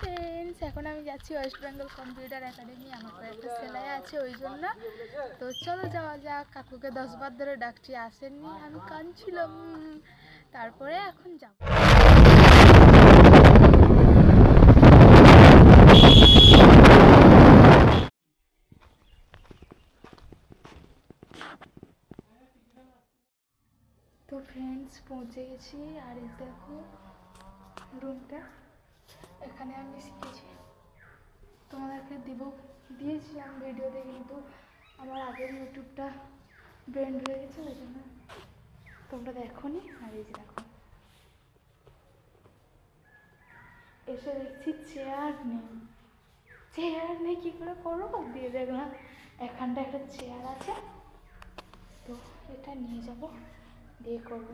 Friends এখন আমি যাচ্ছি ওয়েস্ট বেঙ্গল কম্পিউটার একাডেমি আমার কয়েকটা সেলাই আছে, ওই জন্য। তো চলো যাওয়া যাক, কাকুকে দশবার ধরে ডাকছি, আসেননি, আমি কাঁদছিলাম। তারপরে এখন যাব। তো ফ্রেন্ডস পৌঁছে গেছি, আর দেখো রুমটা এখানে আমি শিখেছি। তোমাদেরকে দিব, দিয়েছি দিয়েছিলাম ভিডিওতে কিন্তু আমার আগের ইউটিউবটা ব্রেন্ড হয়ে গেছে ওই জন্য তোমরা দেখো নি আর এই যে দেখো। এসে দেখছি চেয়ার নেই। চেয়ার নেই, কী করে করব? দিয়ে দেখলাম এখানটা একটা চেয়ার আছে। তো এটা নিয়ে যাব, দিয়ে করব।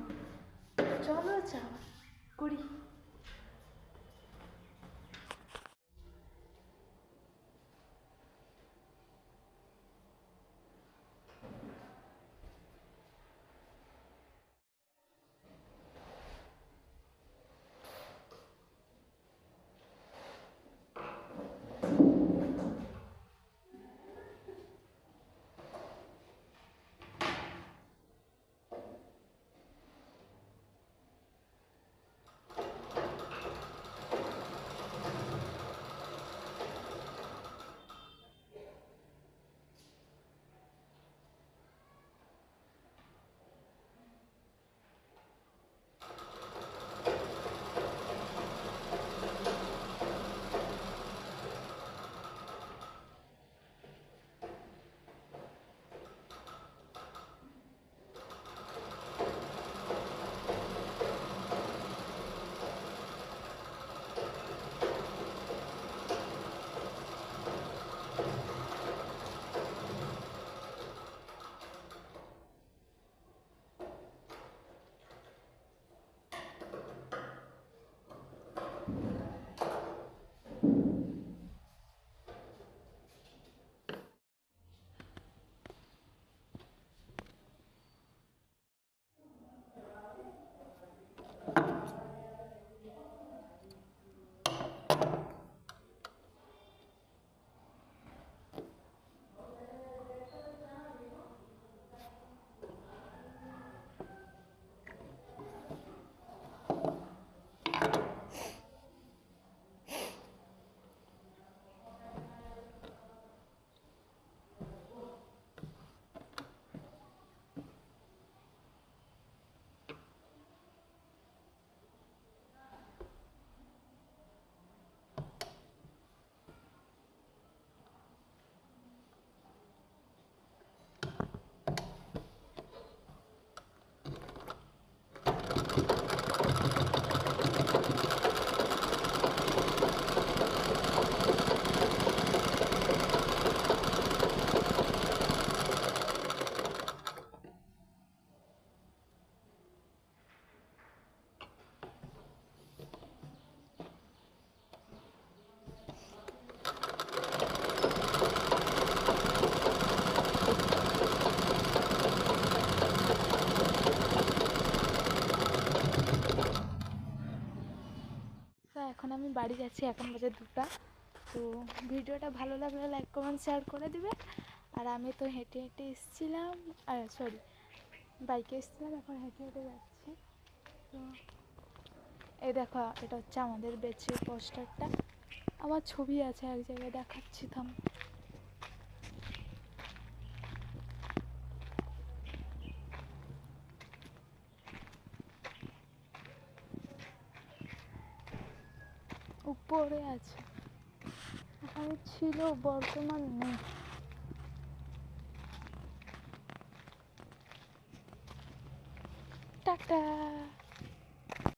চলো যাও করি। বাড়ি যাচ্ছি এখন বাজে দুটা। তো ভিডিওটা ভালো লাগলে লাইক কমেন্ট শেয়ার করে দিবে। আর আমি তো হেঁটে হেঁটে এসেছিলাম আর সরি বাইকে এসেছিলাম, এখন হেঁটে হেঁটে যাচ্ছি। তো এই দেখো, এটা হচ্ছে আমাদের বেচের পোস্টারটা আমার ছবি আছে, এক জায়গায় দেখাচ্ছি, থাম। উপরে আছে। এখানে ছিল বর্তমান নেই। টাটা।